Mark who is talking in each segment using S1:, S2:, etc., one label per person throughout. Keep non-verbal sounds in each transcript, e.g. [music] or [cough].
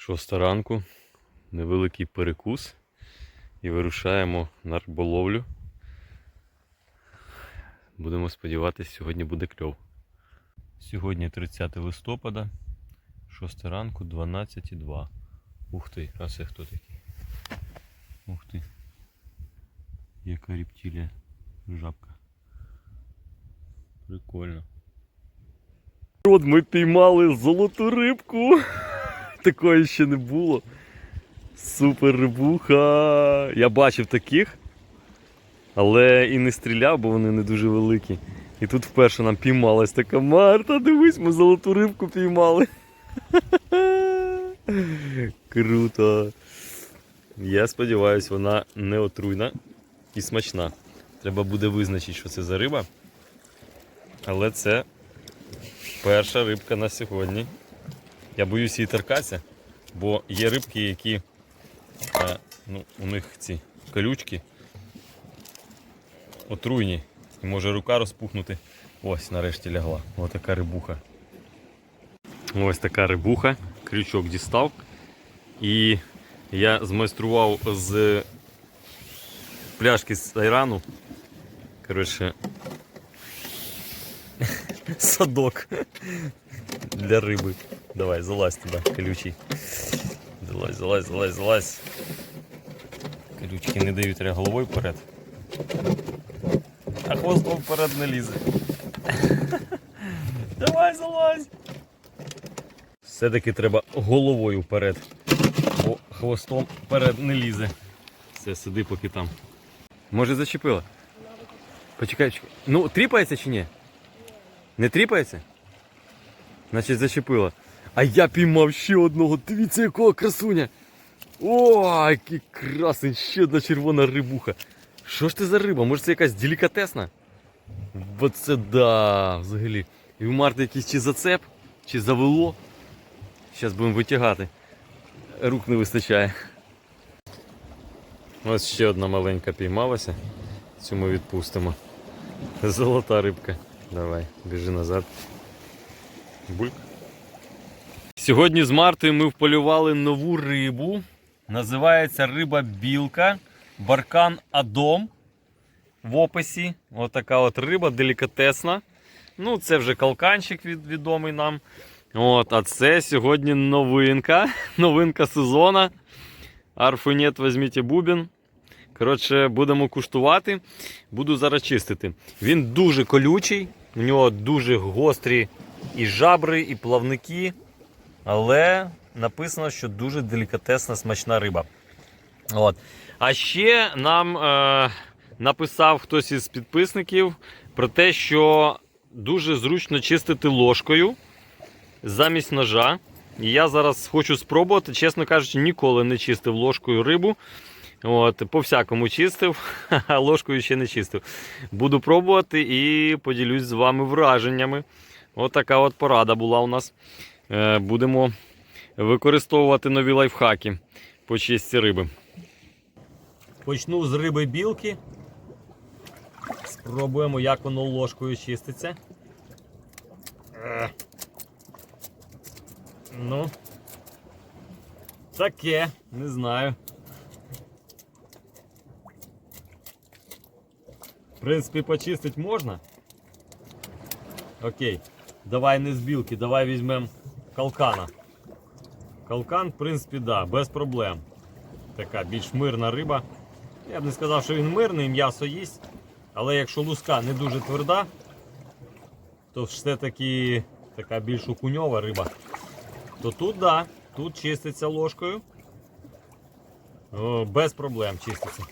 S1: Шоста ранку, невеликий перекус і вирушаємо на риболовлю. Будемо сподіватися, сьогодні буде кльов. Сьогодні 30 листопада, 6 ранку, 12.02. Ух ти, а це хто такий? Ух ти. Яка рептилія. Жабка. Прикольно. От ми піймали золоту рибку. Такої ще не було. Супер рибуха. Я бачив таких, але і не стріляв, бо вони не дуже великі. І тут вперше нам піймалась така Марта, дивись, ми золоту рибку піймали. [laughs] Круто. Я сподіваюся, вона не отруйна і смачна. Треба буде визначити, що це за риба. Але це перша рибка на сьогодні. Я боюсь її торкатися, бо є рибки, які а, ну, у них ці колючки отруйні. І може рука розпухнути. Ось нарешті лягла. Ось така рибуха. Ось така рибуха. Крючок дістав. І я змайстрував з пляшки з айрану. Коротше, [laughs] садок для риби. Давай, залазь туди, колючий. Залазь, залазь, залазь, залазь. Колючки не дають треба головою вперед. А хвостом вперед не лізе. [laughs] Давай, залазь. Все-таки треба головою вперед. Бо хвостом вперед не лізе. Все, сиди поки там. Може зачепила? Почекай, почекай. Ну, тріпається чи ні? Не тріпається? Значить зачепила. А я піймав ще одного. Дивіться, якого красуня. О, який красень, ще одна червона рибуха. Що ж це за риба? Може це якась делікатесна? Бо це да, взагалі. І у Марти якийсь чи зацеп, чи завело. Зараз будемо витягати. Рук не вистачає. Ось ще одна маленька піймалася. Цю ми відпустимо. Золота рибка. Давай, біжи назад. Бульк. Сьогодні з Мартою ми вполювали нову рибу. Називається риба білка. Баркан Адом. В описі. Отака от риба, делікатесна. Ну, це вже калканчик від, відомий нам. От, а це сьогодні новинка. [laughs] Новинка сезону. Арфунет візьміть бубін. Коротше, будемо куштувати. Буду зараз чистити. Він дуже колючий, у нього дуже гострі і жабри, і плавники. Але написано, що дуже делікатесна смачна риба. От. А ще нам е, написав хтось із підписників про те, що дуже зручно чистити ложкою замість ножа. І я зараз хочу спробувати, чесно кажучи, ніколи не чистив ложкою рибу. От, по всякому чистив, [laughs] а ложкою ще не чистив. Буду пробувати і поділюсь з вами враженнями. От от порада була у нас. Е, Будемо використовувати нові лайфхаки по чисті риби. Почну з риби білки. Спробуємо, як воно ложкою чиститься. Е. Ну, таке, не знаю. В принципі, почистити можна. Окей. Давай не з білки, давай візьмемо калкана. Калкан, в принципі, да, без проблем. Така більш мирна риба. Я б не сказав, що він мирний, м'ясо їсть. Але якщо луска не дуже тверда, то все-таки така більш окуньова риба. То тут да, тут чиститься ложкою. О, без проблем чиститься.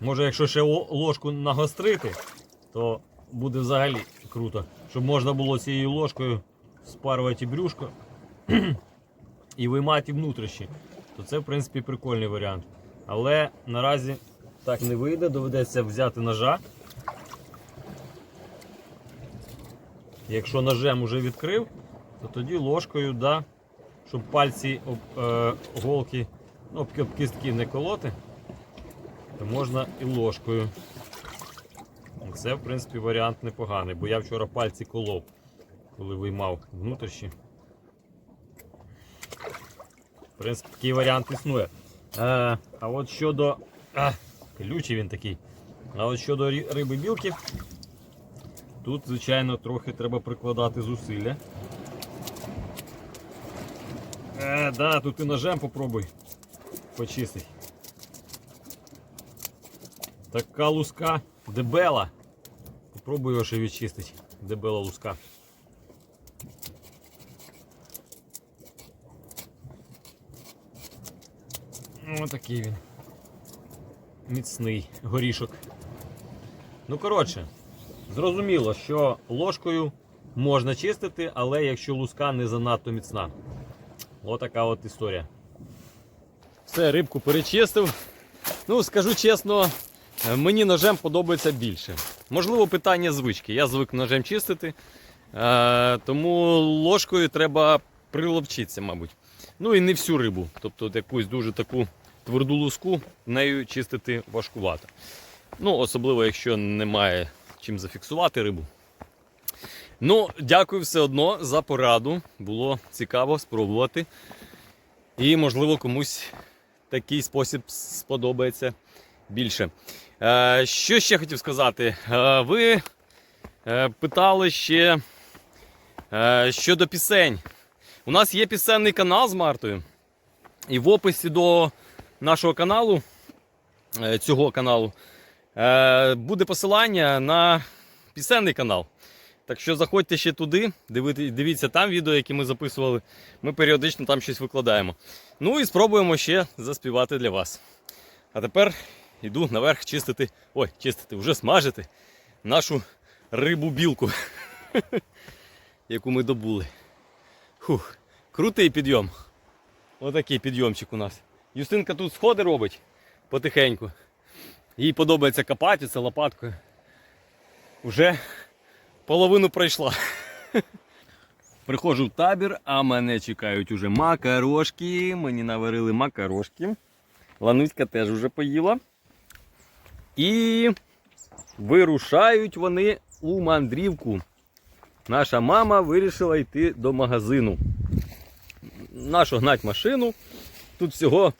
S1: Може, якщо ще ложку нагострити, то буде взагалі круто. Щоб можна було цією ложкою спарувати брюшко [clears throat] і виймати внутрішні. То це, в принципі, прикольний варіант. Але наразі так не вийде, доведеться взяти ножа. Якщо ножем уже відкрив, то тоді ложкою, да, щоб пальці об е, голки, ну, об кістки не колоти, то можна і ложкою. Це, в принципі, варіант непоганий, бо я вчора пальці колов, коли виймав внутрішні. В принципі, такий варіант існує. Е, а от щодо. А, колючий він такий. А от щодо риби білки, тут, звичайно, трохи треба прикладати зусилля. Е, да, тут і ножем попробуй почистить. Така луска дебела. Його ще відчистити. Дебела луска. Ось такий він. Міцний горішок. Ну, коротше, зрозуміло, що ложкою можна чистити, але якщо луска не занадто міцна. Отака от історія. Все, рибку перечистив. Ну, скажу чесно, мені ножем подобається більше. Можливо, питання звички. Я звик ножем чистити, е, тому ложкою треба приловчитися, мабуть. Ну і не всю рибу. Тобто якусь дуже таку тверду луску нею чистити важкувато. Ну, особливо, якщо немає чим зафіксувати рибу. Ну, дякую все одно за пораду. Було цікаво спробувати. І, можливо, комусь такий спосіб сподобається більше. Е, що ще хотів сказати? Е, ви е, питали ще щодо пісень. У нас є пісенний канал з Мартою. І в описі до нашого каналу, цього каналу, буде посилання на пісенний канал. Так що заходьте ще туди, дивіться там відео, які ми записували. Ми періодично там щось викладаємо. Ну і спробуємо ще заспівати для вас. А тепер йду наверх чистити. Ой, чистити, вже смажити нашу рибу білку, [laughs] яку ми добули. Хух, крутий підйом. Отакий підйомчик у нас. Юстинка тут сходи робить потихеньку. Їй подобається копати це лопаткою. Уже половину пройшла. [laughs] Приходжу в табір, а мене чекають уже макарошки. Мені наварили макарошки. Лануська теж уже поїла. І вирушають вони у мандрівку. Наша мама вирішила йти до магазину. Нашу гнать машину. Тут всього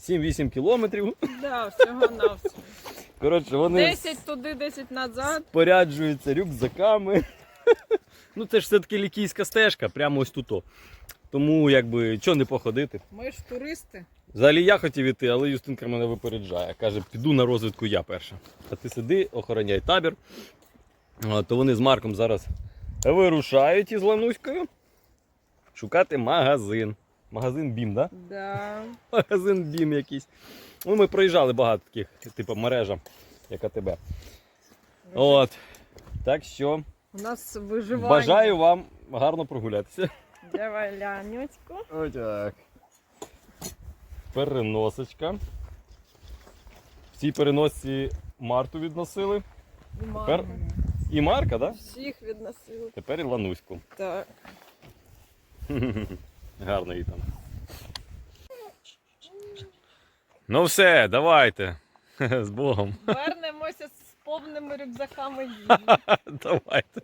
S1: 7-8 кілометрів.
S2: Да, всього на.
S1: Коротше, вони
S2: 10 туди, 10 назад.
S1: споряджуються рюкзаками. [laughs] Ну, це ж все-таки лікійська стежка, прямо ось тут. Тому, якби, чого не походити.
S2: Ми ж туристи.
S1: Взагалі я хотів іти, але Юстинка мене випереджає. Каже, піду на розвідку я перша. А ти сиди, охороняй табір. То вони з Марком зараз вирушають із Лануською шукати магазин. Магазин Бім, так? Да?
S2: Да. [laughs]
S1: Магазин Бім якийсь. Ну, ми проїжджали багато таких, типу мережа, як АТБ. От. Так що
S2: У нас виживання.
S1: бажаю вам гарно прогулятися.
S2: Давай лянючку.
S1: Отак. Переносочка. В цій переносці Марту відносили.
S2: І маму.
S1: Тепер і Марка, так? Да?
S2: Всіх відносили.
S1: Тепер і Лануську.
S2: Так. [laughs]
S1: Гарно їй там. Ну все, давайте. [laughs] З Богом.
S2: Вернемося з повними рюкзаками [laughs] їжі.
S1: Давайте.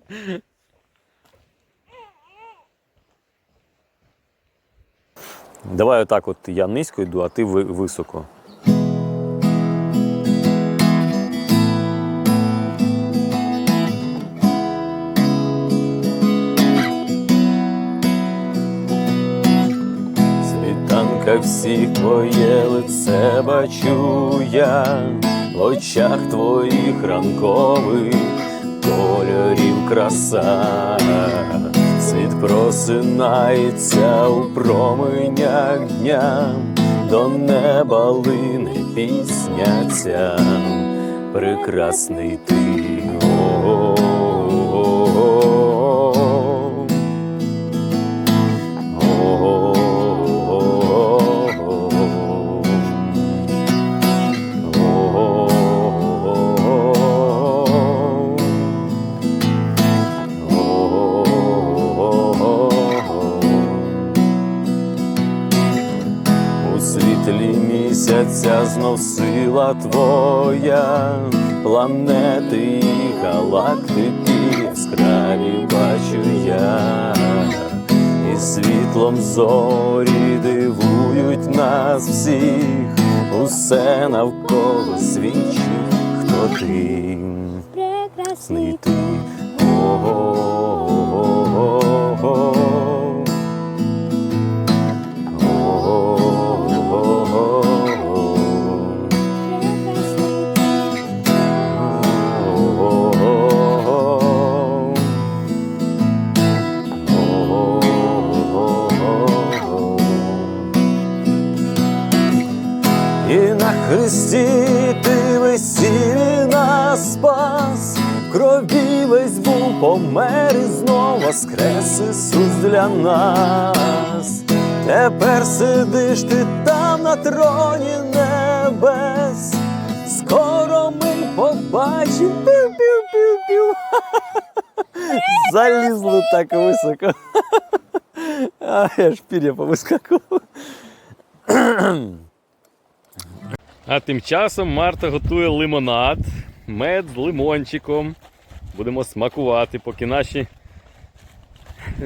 S1: Давай отак от я низько йду, а ти високо. Світанка всіх твоє лице бачу я, в очах твоїх ранкових кольорів краса, просинається у променях дня, до неба лине пісня прекрасний ти. Яскраві бачу я, і і світлом зорі дивують нас всіх, усе навколо свідчить, хто ти.
S3: прекрасний
S1: ти. О-го-го-го-го. Помер і знов воскрес Ісус для нас. Тепер сидиш ти там на троні небес. Скоро ми побачимо пів-пів-пів-пів. [laughs] Залізли так високо. [laughs] А я ж пір'я повискакував. А тим часом Марта готує лимонад, мед з лимончиком. Будемо смакувати, поки наші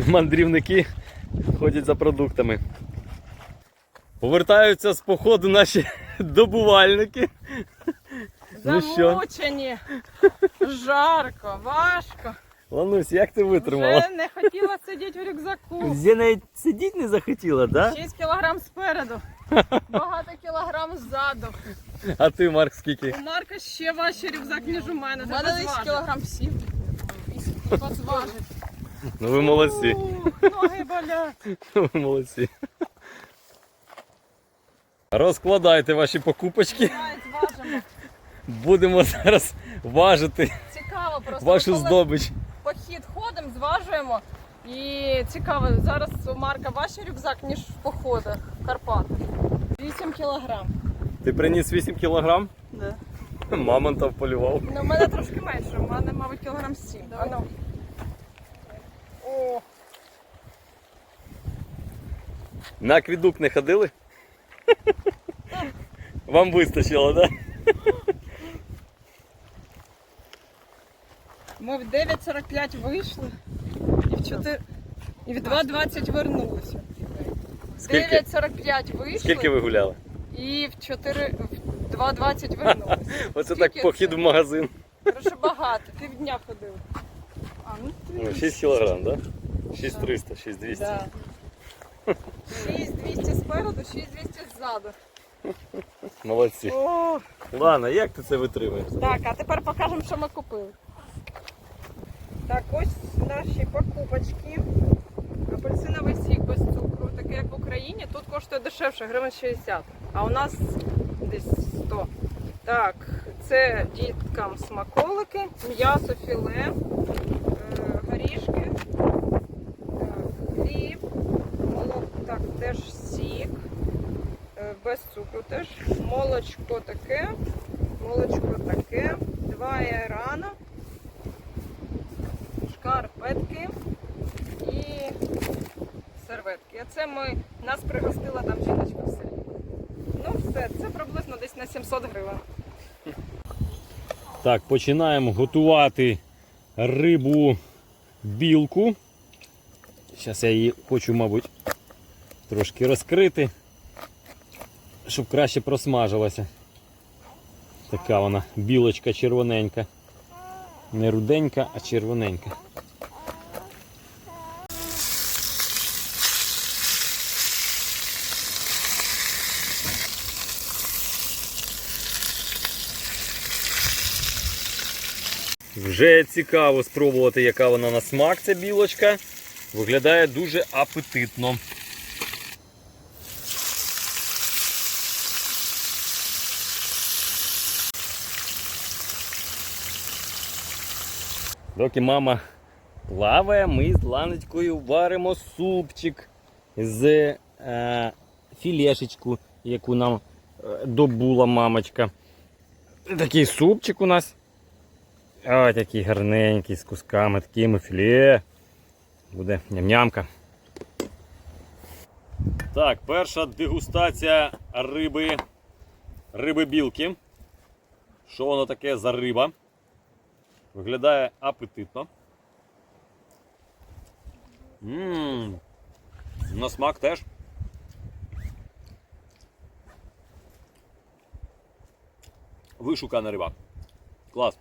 S1: мандрівники ходять за продуктами. Повертаються з походу наші добувальники. Ну?
S2: Замучені. Жарко, важко.
S1: Ланусь, як ти витримала?
S2: Вже не хотіла сидіти в рюкзаку.
S1: Я навіть сидіти не захотіла, так?
S2: 6 кілограм спереду, багато кілограм ззаду.
S1: А ти, Марк, скільки?
S2: У Марка ще важчий рюкзак, ніж у мене.
S4: У мене десь кілограм сім.
S2: Позважить.
S1: Ну ви молодці.
S2: Ноги болять.
S1: Ви молодці. Розкладайте ваші покупочки.
S2: Давай.
S1: Будемо зараз важити
S2: Цікаво просто.
S1: вашу
S2: коли
S1: здобич.
S2: Похід ходимо, зважуємо. І цікаво, зараз у Марка важчий рюкзак, ніж в походах в Карпатах. 8 кілограм.
S1: Ти приніс 8 кілограм?
S2: Да. [laughs]
S1: Мамонта вполював.
S2: Ну, у мене трошки менше, у мене, мабуть, кілограм 7. А ну. О,
S1: На аквідук не ходили? [laughs] Вам вистачило, так?
S2: Ми в 9.45 вийшли і в 4... І в 2.20 вернулися. В
S1: Скільки?
S2: 9.45 вийшли
S1: Скільки ви гуляли?
S2: і в 4... в 2.20 вернулися. [laughs]
S1: Оце
S2: Скільки
S1: так похід
S2: це?
S1: в магазин.
S2: Дуже багато, півдня ходили. А, ну,
S1: Ну, 6 кілограм, так? 6300, 6200.
S2: Да. 6200 спереду, 6200 ззаду.
S1: Молодці.
S2: О,
S1: Лана, як ти це витримуєш?
S2: так, а тепер покажемо, що ми купили. Так, ось наші покупочки. Апельсиновий сік без цукру, такий як в Україні. Тут коштує дешевше, гривень 60, а у нас десь 100. Так, це діткам смаколики, м'ясо, філе, е, горішки, хліб, молоко, так, теж сік, е, без цукру теж, молочко таке, молочко таке, два айрана, шкарпетки і серветки. Це ми нас пригостила там жіночка в селі. Ну все, це приблизно десь на 700 гривень.
S1: Так, починаємо готувати рибу білку. Зараз я її хочу, мабуть, трошки розкрити, щоб краще просмажилася. Така вона білочка червоненька. Не руденька, а червоненька. Вже цікаво спробувати, яка вона на смак, ця білочка. Виглядає дуже апетитно. Доки мама плаває, ми з ланочкою варимо супчик з е, філешечку, яку нам е, добула мамочка. Такий супчик у нас. Ось такий гарненький з кусками, такими філе. Буде ням-нямка. Так, перша дегустація риби. Риби білки. Що воно таке за риба? Виглядає апетитно. Ммм. На смак теж. Вишукана риба. Клас.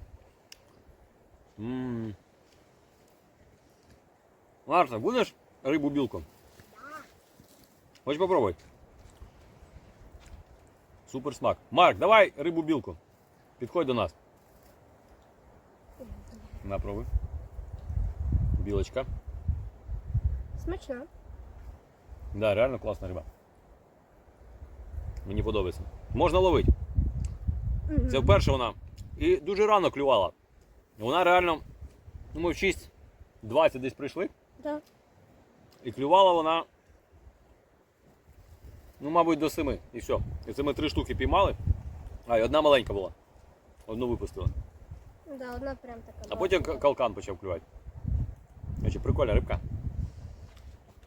S1: м Марта, будеш рибу білку? Хочеш попробуй? Супер смак. Марк, давай рибу білку. Підходь до нас. На, пробуй. Білочка.
S3: Смачно.
S1: Да, реально класна риба. Мені подобається. Можна ловити.
S3: Мгм.
S1: Це вперше вона. І дуже рано клювала. Вона реально, ну ми в 6.20 десь прийшли.
S3: Да.
S1: І клювала вона. Ну, мабуть, до 7. І все. І це ми три штуки піймали. А, і одна маленька була. Одну випустила.
S3: Да, одна прям така.
S1: А потім калкан почав клювати. Значить, прикольна рибка.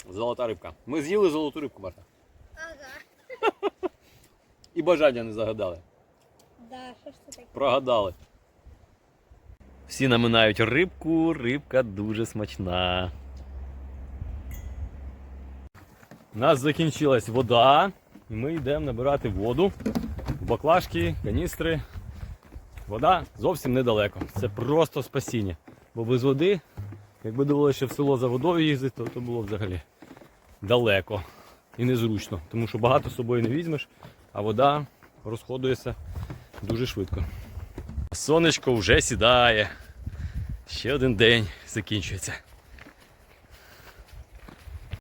S1: Золота рибка. Ми з'їли золоту рибку, Марта.
S3: Ага. [laughs]
S1: І бажання не загадали.
S3: Да, що ж це таке?
S1: Прогадали. Всі наминають рибку, рибка дуже смачна. У нас закінчилась вода, ми йдемо набирати воду в баклажки, каністри. Вода зовсім недалеко. Це просто спасіння. Бо без води, якби довелося ще в село за водою їздити, то, то було взагалі далеко і незручно. Тому що багато з собою не візьмеш, а вода розходується дуже швидко. Сонечко вже сідає. Ще один день закінчується.